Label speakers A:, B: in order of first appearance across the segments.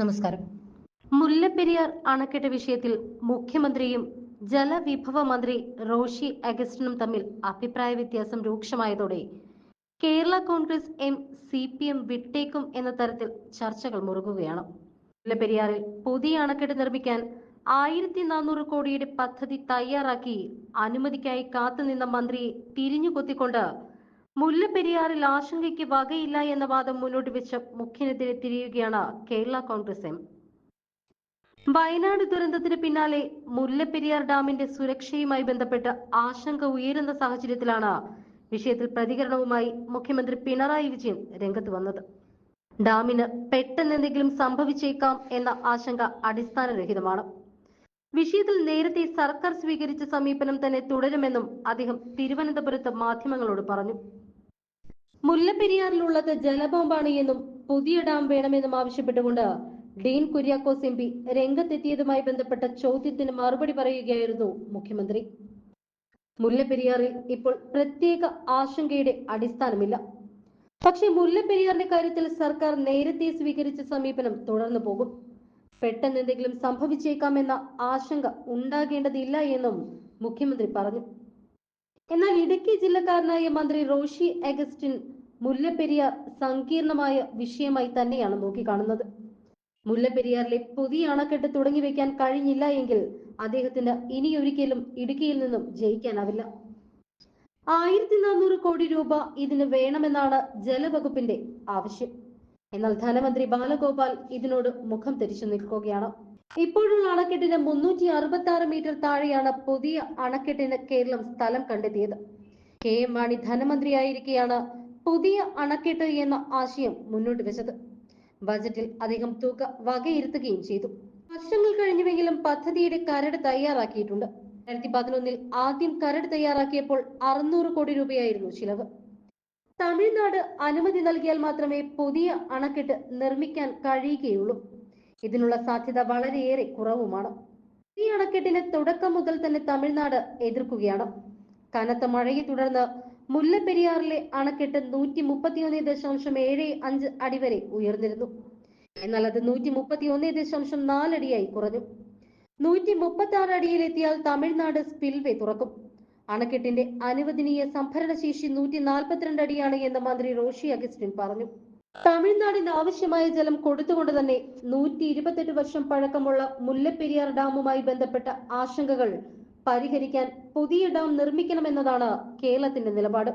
A: നമസ്കാരം. മുല്ലപ്പെരിയാർ അണക്കെട്ട് വിഷയത്തിൽ മുഖ്യമന്ത്രിയും ജലവിഭവ മന്ത്രി റോഷി അഗസ്റ്റിനും തമ്മിൽ അഭിപ്രായ വ്യത്യാസം രൂക്ഷമായതോടെ Kerala Congress M C P M വിട്ടേക്കും എന്ന തരത്തിൽ ചർച്ചകൾ മുറുകുകയാണ്. മുല്ലപ്പെരിയാറിൽ പുതിയ അണക്കെട്ട് നിർമ്മിക്കാൻ ആയിരത്തി നാനൂറ് കോടിയുടെ പദ്ധതി തയ്യാറാക്കി അനുമതിക്കായി കാത്തുനിന്ന മന്ത്രിയെ തിരിഞ്ഞുകൊത്തിക്കൊണ്ട് മുല്ലപ്പെരിയാറിൽ ആശങ്കയ്ക്ക് വകയില്ല എന്ന വാദം മുന്നോട്ട് വെച്ച മുഖ്യനെതിരെ തിരിയുകയാണ് കേരള കോൺഗ്രസ് എം. വയനാട് ദുരന്തത്തിന് പിന്നാലെ മുല്ലപ്പെരിയാർ ഡാമിന്റെ സുരക്ഷയുമായി ബന്ധപ്പെട്ട് ആശങ്ക ഉയരുന്ന സാഹചര്യത്തിലാണ് വിഷയത്തിൽ പ്രതികരണവുമായി മുഖ്യമന്ത്രി പിണറായി വിജയൻ രംഗത്ത് വന്നത്. ഡാമിന് പെട്ടെന്ന് എന്തെങ്കിലും സംഭവിച്ചേക്കാം എന്ന ആശങ്ക അടിസ്ഥാനരഹിതമാണ്. വിഷയത്തിൽ നേരത്തെ സർക്കാർ സ്വീകരിച്ച സമീപനം തന്നെ തുടരുമെന്നും അദ്ദേഹം തിരുവനന്തപുരത്ത് മാധ്യമങ്ങളോട് പറഞ്ഞു. മുല്ലപ്പെരിയാറിലുള്ളത് ജലബോംബാണ് എന്നും പുതിയ ഡാം വേണമെന്നും ആവശ്യപ്പെട്ടുകൊണ്ട് ഡീൻ കുര്യാക്കോസ് എം പി രംഗത്തെത്തിയതുമായി ബന്ധപ്പെട്ട ചോദ്യത്തിന് മറുപടി പറയുകയായിരുന്നു മുഖ്യമന്ത്രി. മുല്ലപ്പെരിയാറിൽ ഇപ്പോൾ പ്രത്യേക ആശങ്കയുടെ അടിസ്ഥാനമില്ല. പക്ഷെ മുല്ലപ്പെരിയാറിന്റെ കാര്യത്തിൽ സർക്കാർ നേരത്തെ സ്വീകരിച്ച സമീപനം തുടർന്നു പോകും. പെട്ടെന്ന് എന്തെങ്കിലും സംഭവിച്ചേക്കാമെന്ന ആശങ്ക ഉണ്ടാകേണ്ടതില്ല എന്നും മുഖ്യമന്ത്രി പറഞ്ഞു. എന്നാൽ ഇടുക്കി ജില്ലക്കാരനായ മന്ത്രി റോഷി അഗസ്റ്റിൻ മുല്ലപ്പെരിയാർ സങ്കീർണമായ വിഷയമായി തന്നെയാണ് നോക്കിക്കാണുന്നത്. മുല്ലപ്പെരിയാറിലെ പുതിയ അണക്കെട്ട് തുടങ്ങി വെക്കാൻ കഴിഞ്ഞില്ല എങ്കിൽ അദ്ദേഹത്തിന് ഇനിയൊരിക്കലും ഇടുക്കിയിൽ നിന്നും ജയിക്കാനാവില്ല. ആയിരത്തി നാനൂറ് കോടി രൂപ ഇതിന് വേണമെന്നാണ് ജലവകുപ്പിന്റെ ആവശ്യം. എന്നാൽ ധനമന്ത്രി ബാലഗോപാൽ ഇതിനോട് മുഖം തിരിച്ചു നിൽക്കുകയാണ്. ഇപ്പോഴുള്ള അണക്കെട്ടിന് മുന്നൂറ്റി അറുപത്തി ആറ് മീറ്റർ താഴെയാണ് പുതിയ അണക്കെട്ടിന് കേരളം സ്ഥലം കണ്ടെത്തിയത്. കെ എം മാണി ധനമന്ത്രിയായിരിക്കെയാണ് പുതിയ അണക്കെട്ട് എന്ന ആശയം മുന്നോട്ട് വെച്ചത്. ബജറ്റിൽ അധികം തുക വകയിരുത്തുകയും ചെയ്തു. വർഷങ്ങൾ കഴിഞ്ഞുവെങ്കിലും പദ്ധതിയുടെ കരട് തയ്യാറാക്കിയിട്ടുണ്ട്. രണ്ടായിരത്തി പതിനൊന്നിൽ ആദ്യം കരട് തയ്യാറാക്കിയപ്പോൾ അറുന്നൂറ് കോടി രൂപയായിരുന്നു ചിലവ്. തമിഴ്നാട് അനുമതി നൽകിയാൽ മാത്രമേ പുതിയ അണക്കെട്ട് നിർമ്മിക്കാൻ കഴിയുകയുള്ളൂ. ഇതിനുള്ള സാധ്യത വളരെയേറെ കുറവുമാണ്. ഈ അണക്കെട്ടിന് തുടക്കം മുതൽ തന്നെ തമിഴ്നാട് എതിർക്കുകയാണ്. കനത്ത മഴയെ തുടർന്ന് മുല്ലപ്പെരിയാറിലെ അണക്കെട്ട് നൂറ്റി മുപ്പത്തിയൊന്ന് ദശാംശം ഏഴ് അഞ്ച് അടി വരെ ഉയർന്നിരുന്നു. എന്നാൽ അത് നൂറ്റി മുപ്പത്തി ഒന്ന് ദശാംശം നാലടിയായി കുറഞ്ഞു. നൂറ്റി മുപ്പത്തി ആറ് അടിയിലെത്തിയാൽ തമിഴ്നാട് സ്പിൽവേ തുറക്കും. അണക്കെട്ടിന്റെ അനുവദനീയ സംഭരണശേഷി നൂറ്റി നാൽപ്പത്തിരണ്ട് അടിയാണ് എന്ന് മന്ത്രി റോഷി അഗസ്റ്റിൻ പറഞ്ഞു. തമിഴ്നാടിന് ആവശ്യമായ ജലം കൊടുത്തുകൊണ്ട് തന്നെ നൂറ്റി ഇരുപത്തെട്ട് വർഷം പഴക്കമുള്ള മുല്ലപ്പെരിയാർ ഡാമുമായി ബന്ധപ്പെട്ട ആശങ്കകൾ പരിഹരിക്കാൻ പുതിയ ഡാം നിർമ്മിക്കണമെന്നതാണ് കേരളത്തിന്റെ നിലപാട്.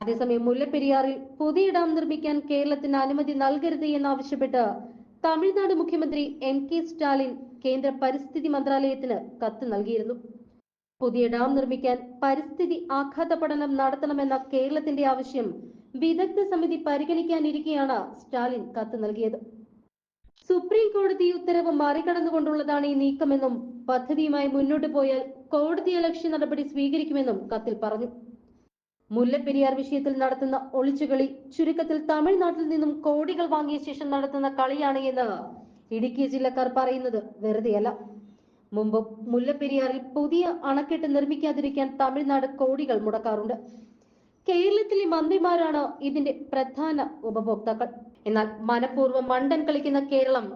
A: അതേസമയം മുല്ലപ്പെരിയാറിൽ പുതിയ ഡാം നിർമ്മിക്കാൻ കേരളത്തിന് അനുമതി നൽകരുത് എന്നാവശ്യപ്പെട്ട് തമിഴ്നാട് മുഖ്യമന്ത്രി എം കെ സ്റ്റാലിൻ കേന്ദ്ര പരിസ്ഥിതി മന്ത്രാലയത്തിന് കത്ത് നൽകിയിരുന്നു. പുതിയ ഡാം നിർമ്മിക്കാൻ പരിസ്ഥിതി ആഘാത പഠനം നടത്തണമെന്ന കേരളത്തിന്റെ ആവശ്യം വിദഗ്ധ സമിതി പരിഗണിക്കാനിരിക്കെയാണ് സ്റ്റാലിൻ കത്ത് നൽകിയത്. സുപ്രീം കോടതി ഉത്തരവ് മറികടന്നുകൊണ്ടുള്ളതാണ് ഈ നീക്കമെന്നും പദ്ധതിയുമായി മുന്നോട്ട് പോയാൽ കോടതി അലക്ഷ്യ നടപടി സ്വീകരിക്കുമെന്നും കത്തിൽ പറഞ്ഞു. മുല്ലപ്പെരിയാർ വിഷയത്തിൽ നടത്തുന്ന ഒളിച്ചുകളി ചുരുക്കത്തിൽ തമിഴ്നാട്ടിൽ നിന്നും കോടികൾ വാങ്ങിയ ശേഷം നടത്തുന്ന കളിയാണ് എന്ന് ഇടുക്കി ജില്ലക്കാർ പറയുന്നത് വെറുതെയല്ല. മുമ്പ് മുല്ലപ്പെരിയാറിൽ പുതിയ അണക്കെട്ട് നിർമ്മിക്കാതിരിക്കാൻ തമിഴ്നാട് കോടികൾ മുടക്കാറുണ്ട്. കേരളത്തിലെ മന്ത്രിമാരാണ് ഇതിന്റെ പ്രധാന ഉപഭോക്താക്കൾ. എന്നാൽ മനഃപൂർവം മണ്ടൻ കളിക്കുന്ന കേരളം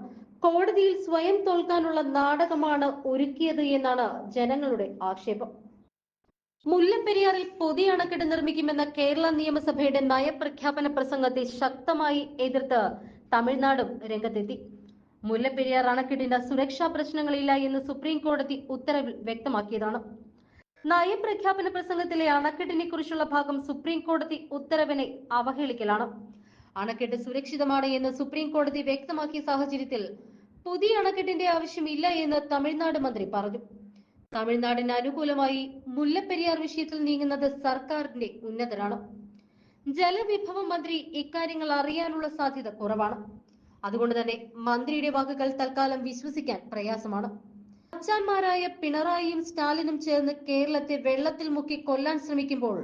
A: കോടതിയിൽ സ്വയം തോൽക്കാനുള്ള നാടകമാണ് ഒരുക്കിയത് എന്നാണ് ജനങ്ങളുടെ ആക്ഷേപം. മുല്ലപ്പെരിയാറിൽ പുതിയ അണക്കെട്ട് നിർമ്മിക്കുമെന്ന കേരള നിയമസഭയുടെ നയപ്രഖ്യാപന പ്രസംഗത്തെ ശക്തമായി എതിർത്ത് തമിഴ്നാടും രംഗത്തെത്തി. മുല്ലപ്പെരിയാർ അണക്കെട്ടിന്റെ സുരക്ഷാ പ്രശ്നങ്ങളില്ല എന്ന് സുപ്രീം കോടതി ഉത്തരവിൽ വ്യക്തമാക്കിയതാണ്. നയപ്രഖ്യാപന പ്രസംഗത്തിലെ അണക്കെട്ടിനെ കുറിച്ചുള്ള ഭാഗം സുപ്രീം കോടതി ഉത്തരവിനെ അവഹേളിക്കലാണ്. അണക്കെട്ട് സുരക്ഷിതമാണ് എന്ന് സുപ്രീം കോടതി വ്യക്തമാക്കിയ സാഹചര്യത്തിൽ പുതിയ അണക്കെട്ടിന്റെ ആവശ്യമില്ല എന്ന് തമിഴ്നാട് മന്ത്രി പറഞ്ഞു. തമിഴ്നാടിന് അനുകൂലമായി മുല്ലപ്പെരിയാർ വിഷയത്തിൽ നീങ്ങുന്നത് സർക്കാരിന്റെ ഉന്നതരാണ്. ജലവിഭവ മന്ത്രി ഇക്കാര്യങ്ങൾ അറിയാനുള്ള സാധ്യത കുറവാണ്. അതുകൊണ്ട് തന്നെ മന്ത്രിയുടെ വാക്കുകൾ തൽക്കാലം വിശ്വസിക്കാൻ പ്രയാസമാണ്. അച്ഛന്മാരായ പിണറായിയും സ്റ്റാലിനും ചേർന്ന് കേരളത്തെ വെള്ളത്തിൽ മുക്കി കൊല്ലാൻ ശ്രമിക്കുമ്പോൾ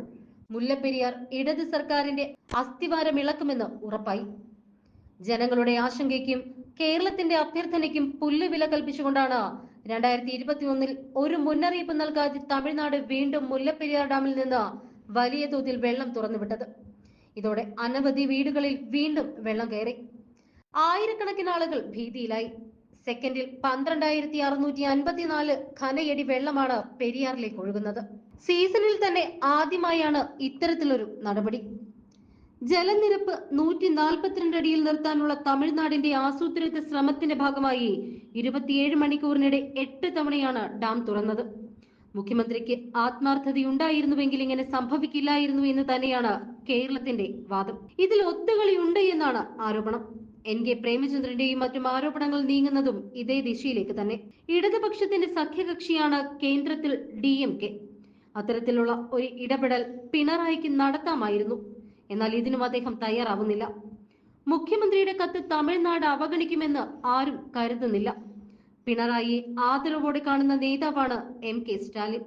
A: മുല്ലപ്പെരിയാർ ഇടത് സർക്കാരിന്റെ അസ്ഥിവാരം ഇളക്കുമെന്ന് ഉറപ്പായി. ജനങ്ങളുടെ ആശങ്കയ്ക്കും കേരളത്തിന്റെ അഭ്യർത്ഥനയ്ക്കും പുല്ലുവില കൽപ്പിച്ചുകൊണ്ടാണ് രണ്ടായിരത്തി ഇരുപത്തി ഒന്നിൽ ഒരു മുന്നറിയിപ്പ് നൽകാതെ തമിഴ്നാട് വീണ്ടും മുല്ലപ്പെരിയാർ ഡാമിൽ നിന്ന് വലിയ തോതിൽ വെള്ളം തുറന്നുവിട്ടത്. ഇതോടെ അനവധി വീടുകളിൽ വീണ്ടും വെള്ളം കയറി. ആയിരക്കണക്കിന് ആളുകൾ ഭീതിയിലായി. സെക്കൻഡിൽ പന്ത്രണ്ടായിരത്തി അറുന്നൂറ്റി അൻപത്തിനാല് ഘനയടി വെള്ളമാണ് പെരിയാറിലേക്ക് ഒഴുകുന്നത്. സീസണിൽ തന്നെ ആദ്യമായാണ് ഇത്തരത്തിലൊരു നടപടി. ജലനിരപ്പ് നൂറ്റി നാൽപ്പത്തിരണ്ട് അടിയിൽ നിർത്താനുള്ള തമിഴ്നാടിന്റെ ആസൂത്രിത ശ്രമത്തിന്റെ ഭാഗമായി ഇരുപത്തിയേഴ് മണിക്കൂറിനിടെ എട്ട് തവണയാണ് ഡാം തുറന്നത്. മുഖ്യമന്ത്രിക്ക് ആത്മാർത്ഥതയുണ്ടായിരുന്നുവെങ്കിൽ ഇങ്ങനെ സംഭവിക്കില്ലായിരുന്നു എന്ന് തന്നെയാണ് കേരളത്തിന്റെ വാദം. ഇതിൽ ഒത്തുകളിയുണ്ട് എന്നാണ് ആരോപണം. എൻ കെ പ്രേമചന്ദ്രന്റെയും മറ്റും ആരോപണങ്ങൾ നീങ്ങുന്നതും ഇതേ ദിശയിലേക്ക് തന്നെ. ഇടതുപക്ഷത്തിന്റെ സഖ്യകക്ഷിയാണ് കേന്ദ്രത്തിൽ ഡി എം കെ. അത്തരത്തിലുള്ള ഒരു ഇടപെടൽ പിണറായിക്ക് നടത്താമായിരുന്നു. എന്നാൽ ഇതിനും അദ്ദേഹം തയ്യാറാവുന്നില്ല. മുഖ്യമന്ത്രിയുടെ കത്ത് തമിഴ്നാട് അവഗണിക്കുമെന്ന് ആരും കരുതുന്നില്ല. പിണറായിയെ ആദരവോടെ കാണുന്ന നേതാവാണ് എം കെ സ്റ്റാലിൻ.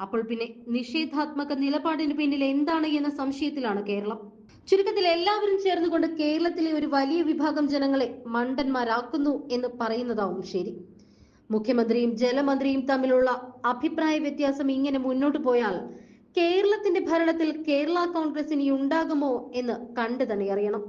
A: അപ്പോൾ പിന്നെ നിഷേധാത്മക നിലപാടിന് പിന്നിൽ എന്താണ് എന്ന സംശയത്തിലാണ് കേരളം. ചുരുക്കത്തിൽ എല്ലാവരും ചേർന്നുകൊണ്ട് കേരളത്തിലെ ഒരു വലിയ വിഭാഗം ജനങ്ങളെ മണ്ടന്മാരാക്കുന്നു എന്ന് പറയുന്നതാവും ശരി. മുഖ്യമന്ത്രിയും ജലമന്ത്രിയും തമ്മിലുള്ള അഭിപ്രായ വ്യത്യാസം ഇങ്ങനെ മുന്നോട്ട് പോയാൽ കേരളത്തിന്റെ ഭരണത്തിൽ കേരള കോൺഗ്രസ് ഇനി ഉണ്ടാകുമോ എന്ന് കണ്ടു തന്നെ അറിയണം.